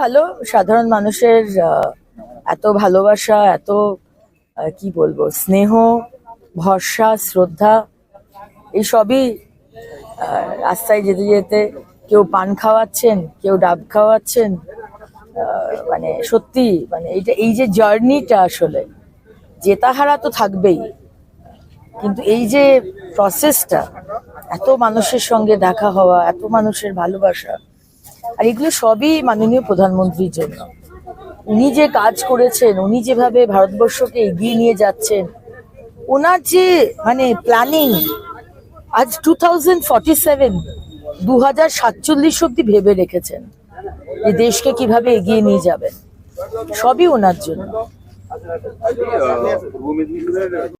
ভালো, সাধারণ মানুষের এত ভালোবাসা, এত কি বলব, স্নেহ, ভরসা, শ্রদ্ধা, এই সবই রাস্তায় যেতে যেতে কেউ পান খাওয়াচ্ছেন, কেউ ডাব খাওয়াচ্ছেন মানে সত্যি মানে এইটা, এই যে জার্নিটা আসলে, জেতাহারা তো থাকবেই, কিন্তু এই যে প্রসেসটা এত মানুষের সঙ্গে দেখা হওয়া, এত মানুষের ভালোবাসা আর এগুলো সবই মাননীয় প্রধানমন্ত্রীর জন্য। উনি যে কাজ করেছেন, উনি যেভাবে ভারতবর্ষকে এগিয়ে নিয়ে যাচ্ছেন, ওনার যে মানে প্ল্যানিং আজ টু থাউজেন্ড ফর্টি সেভেন দু হাজার সাতচল্লিশ অব্দি ভেবে রেখেছেন যে দেশকে কীভাবে এগিয়ে নিয়ে যাবেন। সবই ওনার জন্য। পূর্ব মেদিনীপুরের